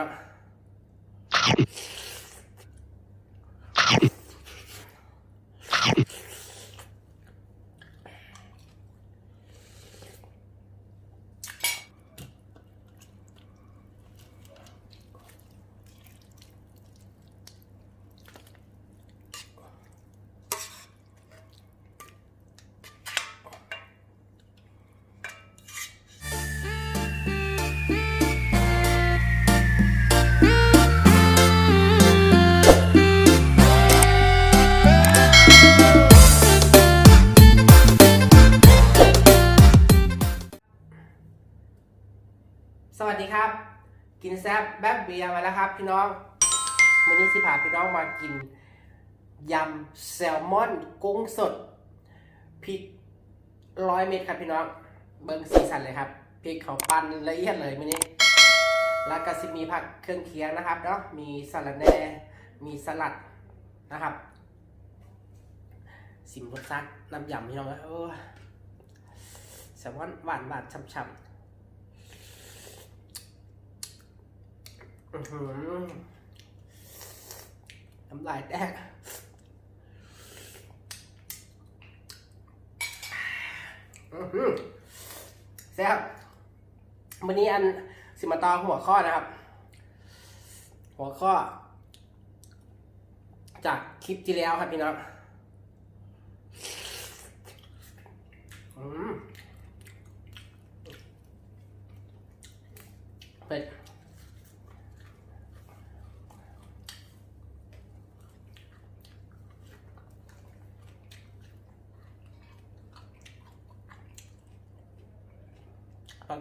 น้ แซบแบบเบียร์มาแล้วครับ พี่น้องวันนี้สิพาพี่น้องมากินยำแซลมอนกุ้งสดพริกร้อยเม็ดครับพี่น้อง เบิ้งสีสันเลยครับพริกเขาปั้นละเอียดเลยวันนี้ แล้วก็สิมีผักเครื่องเคียงนะครับเนาะมีสลัดแหน่มีสลัดนะครับสิมรสชาติน้ำยำพี่น้องเออแซลมอนหวานหวานฉ่ำๆ อื้อหือ น้ำลายแตกอื้อหือแซ่บวันนี้อันสิมาตอหัวข้อนะครับ หัวข้อ จากคลิปที่แล้วครับพี่น้องเป็ด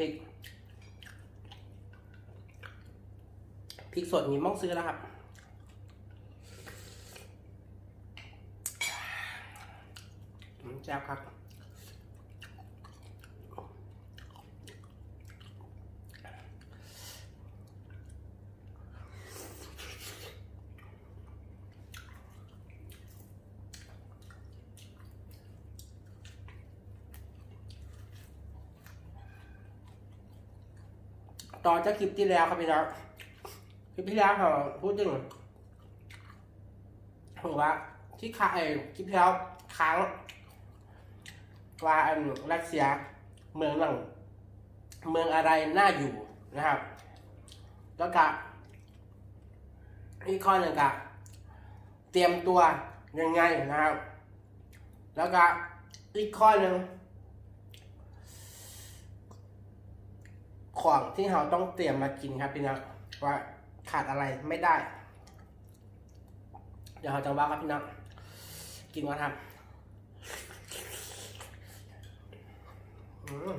ริกพริกสดมีม่องซื้อแล้วครับ แซ่บครับ ต่อจาคลิปที่แล้วครับพี่น้องคลิปที่แล้วเขาพูดถึงผมว่าที่ค้าไอ้คลิปที่แล้วค้างว่าอันรัสเซียเมืองหลังเมืองอะไรน่าอยู่นะครับ แล้วก็อีกข้อหนึ่งก็เตรียมตัวยังไงนะครับ แล้วก็อีกข้อหนึ่ง ของที่เราต้องเตรียมมากินครับพี่น้องว่าขาดอะไรไม่ได้ เดี๋ยวเราจะว่าครับพี่น้องกินก่อนครับ อืม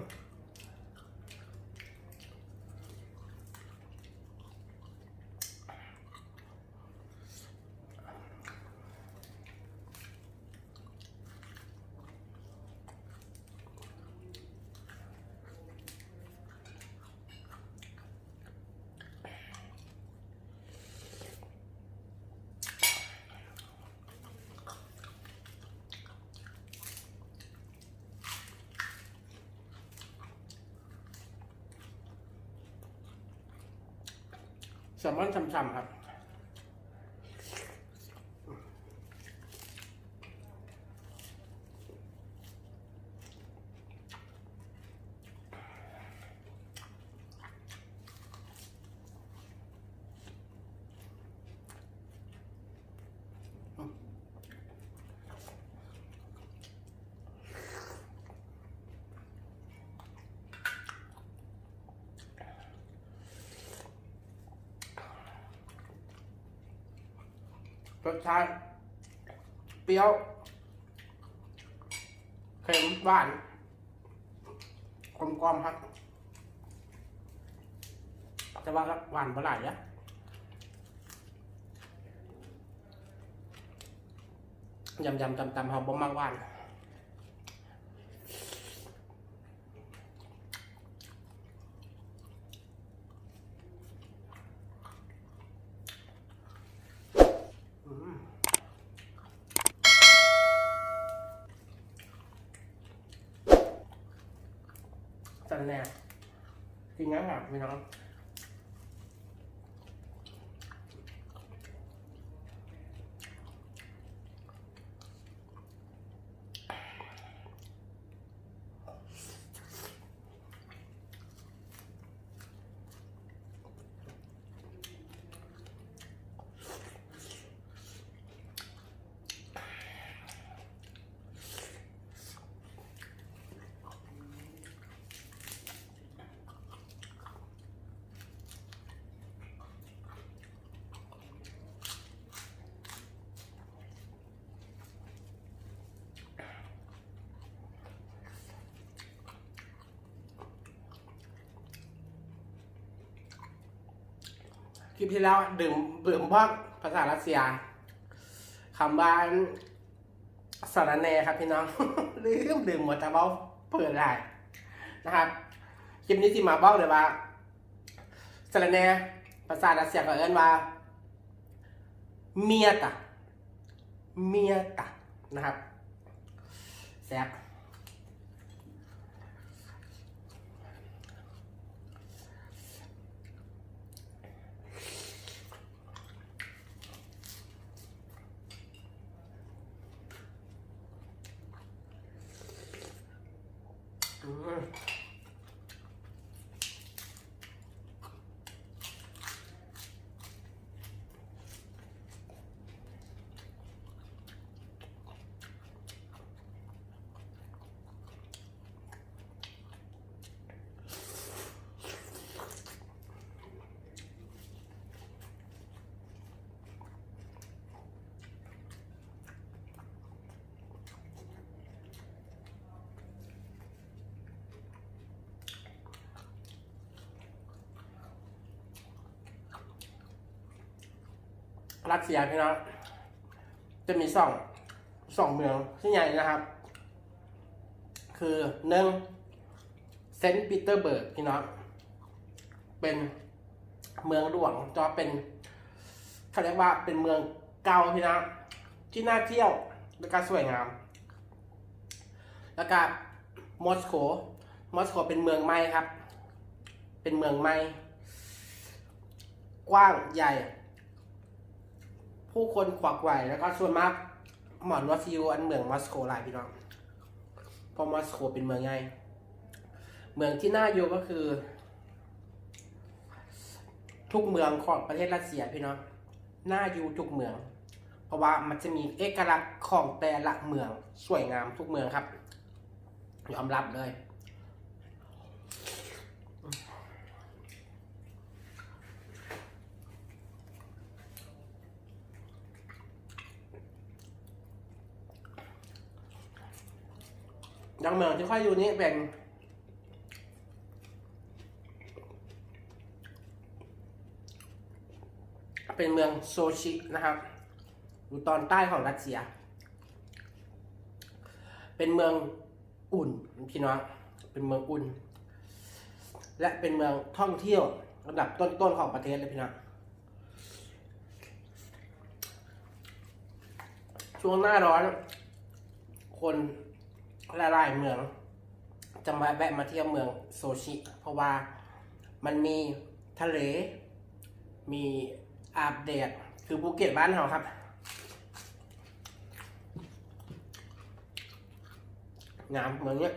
แซลมอนฉ่ำๆครับ รสชาติเปรี้ยว เค็มหวานกลมกลอมครับแต่ว่าหวานเปล่าเนี่ยยำยำตำตำเขาบ่มากหวาน จันแน่กินงั้นครับพี่น้อง ลิปที่แล้วดื่มดื่มพวกภาษารัสเซียคำว่าสารแนครับพี่น้องลืมดื่มหมดแต่เบ้าเปิดได้นะครับคลิปนี้ที่มาบอกเลยว่าสารแนภาษารัสเซียก็เอิ้นว่า เมียตะเมียตะนะครับแซ่บ อื รัสเซียพี่น้องจะมีสองสองเมืองที่ใหญ่นะครับ คือหนึ่งเซนต์ปีเตอร์เบิร์กพี่น้องเป็นเมืองหลวงจะเป็นเขาเรียกว่าเป็นเมืองเก่าพี่น้องที่น่าเที่ยวและก็สวยงาม แล้วก็มอสโกมอสโกเป็นเมืองใหม่ครับ เป็นเมืองใหม่กว้างใหญ่ ผู้คนขวักไขวแล้วก็ส่วนมากหมอนวัดซิวอันเมืองมอสโกหลายพี่น้องเพราะมอสโกเป็นเมืองใหญ่เมืองที่น่าอยู่ก็คือ ทุกเมืองของประเทศรัสเซียพี่น้องน่าอยู่ทุกเมือง เพราะว่ามันจะมีเอกลักษณ์ของแต่ละเมืองสวยงามทุกเมืองครับ ยอมรับเลย ดังเมืองที่ค่อยอยู่นี้เป็นเป็นเมืองโซชินะครับอยู่ตอนใต้ของรัสเซีย เป็นเมืองอุ่นพี่น้องเป็นเมืองอุ่น และเป็นเมืองท่องเที่ยวอันดับต้นๆของประเทศเลยพี่น้องช่วงหน้าร้อน คน หลายๆเมือง จะมาแวะมาเที่ยวเมืองโซชิ เพราะว่ามันมีทะเล มีอาบแดดคือภูเก็ตบ้านเราครับ งามเมืองเนี้ย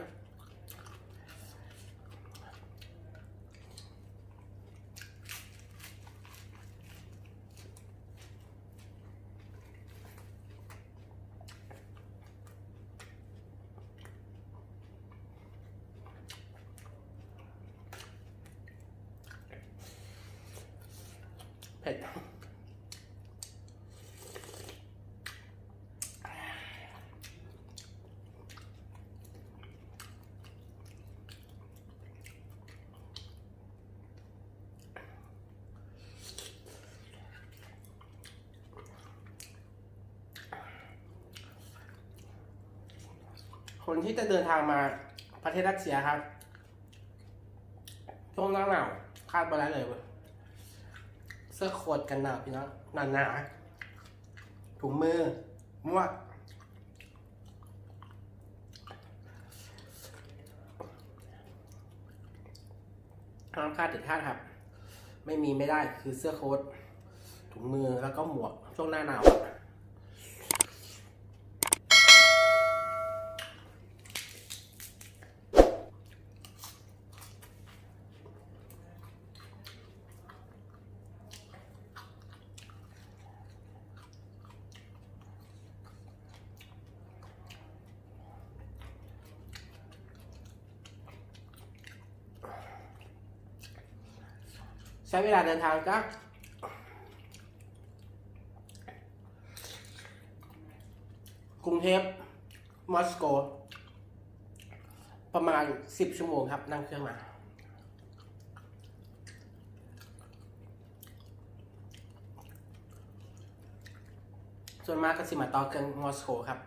เผ็ดคนที่จะเดินทางมาประเทศรัสเซียครับช่วงหน้าหนาวคาดไปได้วเลย สื้อโค้ทกันหนาวพี่น้องหนาหนาถุงมือหมวกห้ามคาดเด็ดขาดครับ ไม่มีไม่ได้คือเสื้อโค้ทถุงมือแล้วก็หมวกช่วงหน้าหนาว ช้เวลาเดินทางก็กรุงเทพมอสโก ประมาณสิบชั่วโมงครับ นั่งเครื่องมา ส่วนมากก็สิมาต่อเครื่องมอสโกครับ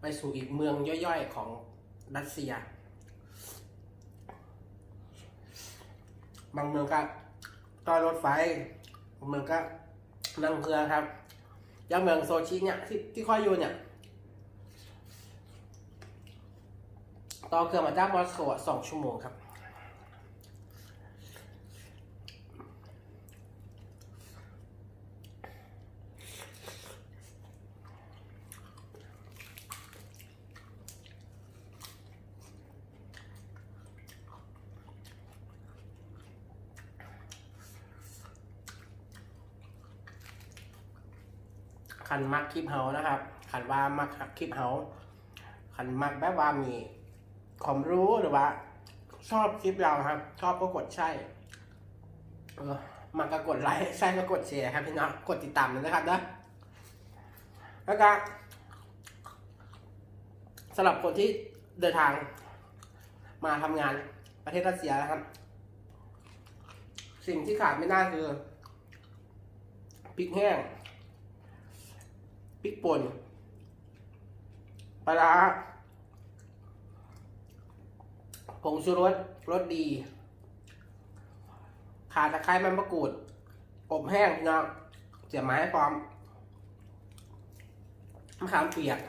ไปสู่อีกเมืองย่อยๆ ของรัสเซีย บางเมืองก็ ต่อรถไฟเมืองก็นั่งเครื่องครับอย่างเมืองโซชิเนี่ยที่ที่ค่อยอยู่เนี่ยต่อเครื่องมาจากมอสโกสองชั่วโมงครับ ขันมักคลิปเฮานะครับขันว่ามักคลิปเฮาขันมักแบบว่ามีความรู้หรือว่า ชอบคลิปเราครับ ชอบก็กดใช่เออมันก็กดไลค์ใช่ก็กดแชร์ครับพี่น้องกดติดตามเลยนะครับนะแล้วก็สำหรับคนที่เดินทางมาทำงานประเทศรัสเซียนะครับ สิ่งที่ขาดไม่ได้คือพริกแห้ง พริกป่นปลาร้าผงชูรสรสดี ขาตะไคร้มันมะกรูด อบแห้งพี่น้องเสียบไม้ให้พร้อมมะขามเปียก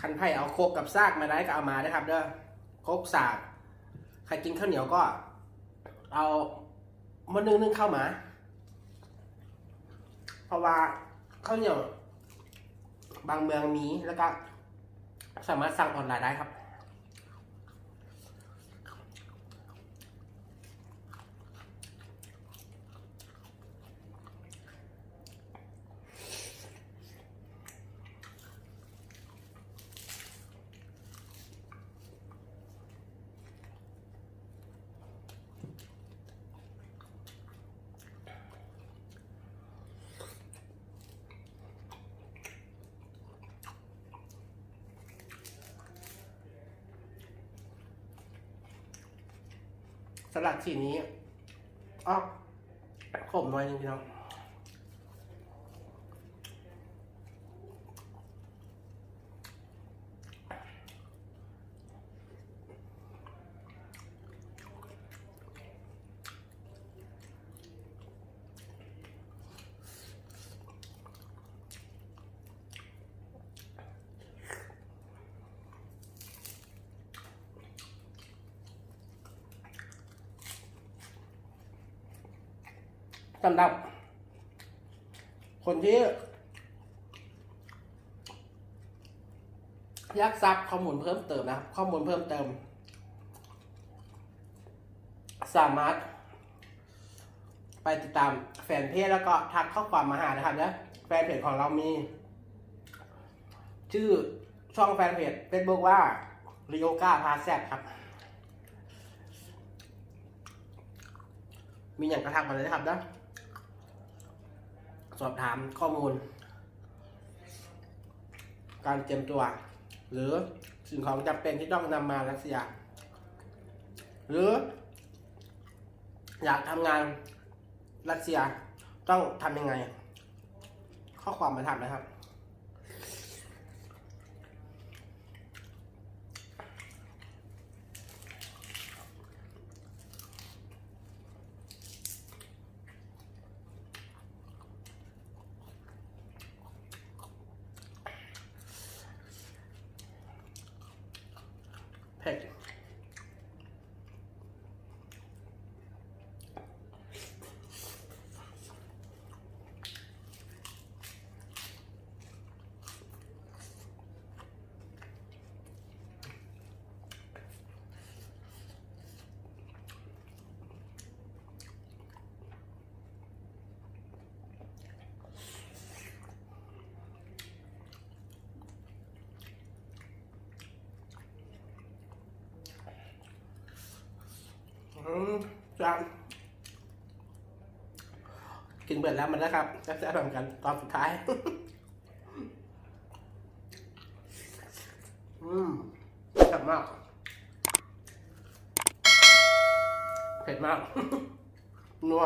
คันไผ่เอาโคกกับซากมาได้ก็เอามาได้ครับเด้อโคกสาก ใครกินข้าวเหนียวก็ เอามันนึ่งนึงข้าวหมา เพราะว่าข้าวเหนียวบางเมืองมีแล้วก็สามารถสั่งออนไลน์ได้ครับ สลัดสีนี้อ๋อขมหน่อยนึงพี่น้อง สำหรับ คนที่ยากทราบข้อมูลเพิ่มเติมนะข้อมูลเพิ่มเติม สามารถ ไปติดตามแฟนเพจแล้วก็ทักข้อความมาหานะครับนะแฟนเพจของเรามี ชื่อช่องแฟนเพจเฟซบุ๊กว่าริโอกาพาแซบครับ มีอย่างกระทักมาเลยนะครับนะ สอบถามข้อมูล การเตรียมตัว หรือสิ่งของจำเป็นที่ต้องนำมารัสเซีย หรือ อยากทำงานรัสเซียต้องทำยังไง ข้อความมาถามนะครับ จังกินเบิดแล้วมันนะครับจะจะทำกันตอนสุดท้าย อืมเผ็ดมาก เผ็ดมากนัว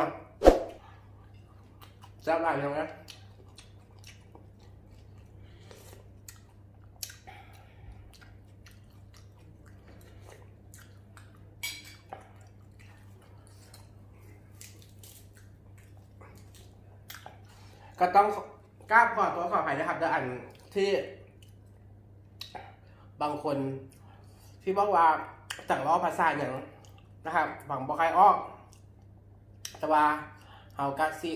แซ่บหลายอย่างนะ ก็ต้องกล้าบขอตัวขออภัยนะครับเดี๋ยวอันที่ บางคนที่บอกว่าจังล้อภาษาอย่างนะครับบางบอกใครออกแต่ว่าเฮากะสิ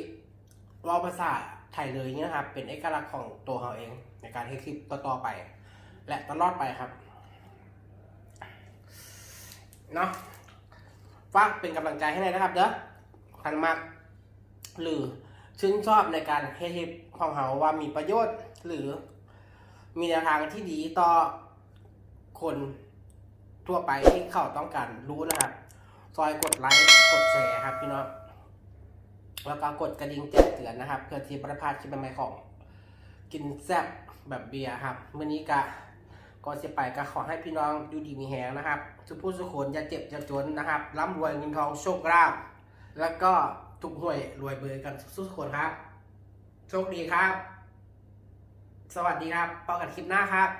เว่าภาษาไทยเลยเนี่ยครับ เป็นเอกลักษณ์ของตัวเขาเอง ในการให้คลิปต่อๆไป และตลอดไปครับเนาะฝากเป็นกำลังใจให้หน่อยนะครับ เด้อคันมากหรือ ชื่นชอบในการให้คลิปของเขาว่ามีประโยชน์ หรือมีแนวทางที่ดีต่อคนทั่วไปที่เขาต้องการรู้นะครับ ซอยกดไลค์กดแชร์ครับพี่น้องแล้วก็กดกระดิ่งแจ้งเตือนนะครับ เพื่อที่ประพาดคลิปใหม่ของ กินแซ่บแบบเบียร์ครับวันนี้กะก่อนจะไปก็ขอให้พี่น้องอยู่ดีมีแหงนะครับสุผู้สุขนอย่าเจ็บอย่าจนนะครับร่ำรวยเงินทองโชคลาภแล้วก็ ทุกหวยรวยเบอร์กันสุขคนครับ โชคดีครับ สวัสดีครับพบกันคลิปหน้าครับ